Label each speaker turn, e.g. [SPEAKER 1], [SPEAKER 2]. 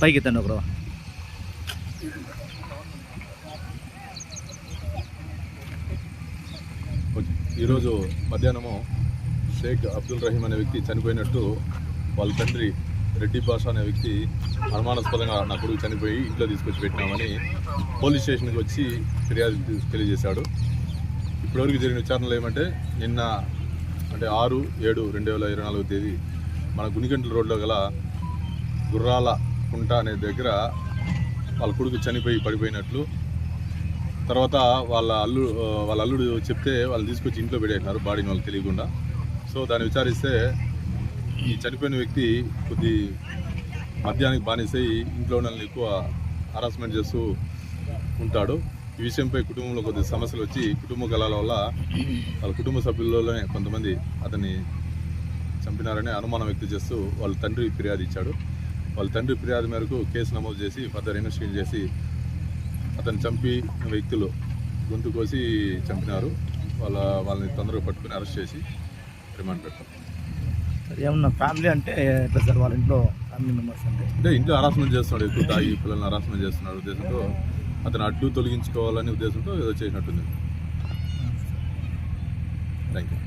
[SPEAKER 1] పైకి ఎత్తండి ఒకడు
[SPEAKER 2] ఈరోజు మధ్యాహ్నము షేక్ అబ్దుల్ రహీం అనే వ్యక్తి చనిపోయినట్టు వాళ్ళ తండ్రి రెడ్డి భాష అనే వ్యక్తి అనుమానాస్పదంగా నా కొడుకు చనిపోయి ఇంట్లో తీసుకొచ్చి పెట్టినామని పోలీస్ స్టేషన్కి వచ్చి ఫిర్యాదు తెలియజేశాడు. ఇప్పటివరకు జరిగిన విచారణలు ఏమంటే నిన్న అంటే ఆరు ఏడు రెండు వేల ఇరవై నాలుగో తేదీ మన గునిగంటల రోడ్లో గల గుర్రాల కుంట అనే దగ్గర వాళ్ళ కొడుకు చనిపోయి పడిపోయినట్లు. తర్వాత వాళ్ళ అల్లు వాళ్ళ అల్లుడు చెప్తే వాళ్ళు తీసుకొచ్చి ఇంట్లో పెట్టేసినారు బాడీని వాళ్ళకి తెలియకుండా. సో దాన్ని విచారిస్తే ఈ చనిపోయిన వ్యక్తి కొద్ది మద్యానికి బానిసై ఇంట్లో వాళ్ళని ఎక్కువ హరాస్మెంట్ చేస్తూ ఉంటాడు. ఈ విషయంపై కుటుంబంలో కొద్ది సమస్యలు వచ్చి కుటుంబ కలాల వల్ల వాళ్ళ కుటుంబ సభ్యుల్లోనే కొంతమంది అతన్ని చంపినారని అనుమానం వ్యక్తం చేస్తూ వాళ్ళ తండ్రి ఫిర్యాదు ఇచ్చాడు. వాళ్ళ తండ్రి ఫిర్యాదు మేరకు కేసు నమోదు చేసి ఫర్దర్ ఇన్వెస్టిగేట్ చేసి అతను చంపి వ్యక్తులు గొంతు కోసి చంపినారు. వాళ్ళ వాళ్ళని తొందరగా పట్టుకుని అరెస్ట్ చేసి రిమాండ్ పెట్టారు
[SPEAKER 1] ఏమన్నా ఫ్యామిలీ అంటే ఎట్లా సార్? వాళ్ళ ఇంట్లో ఫ్యామిలీ మెంబర్స్ అంటే?
[SPEAKER 2] అంటే ఇంట్లో హరాస్మెంట్ చేస్తున్నాడు ఎక్కువ తాగి పిల్లల్ని హరాస్మెంట్ చేస్తున్నాడు ఉద్దేశంతో. అతను అడ్డు తొలగించుకోవాలనే ఉద్దేశంతో ఏదో చేసినట్టుంది. Thank you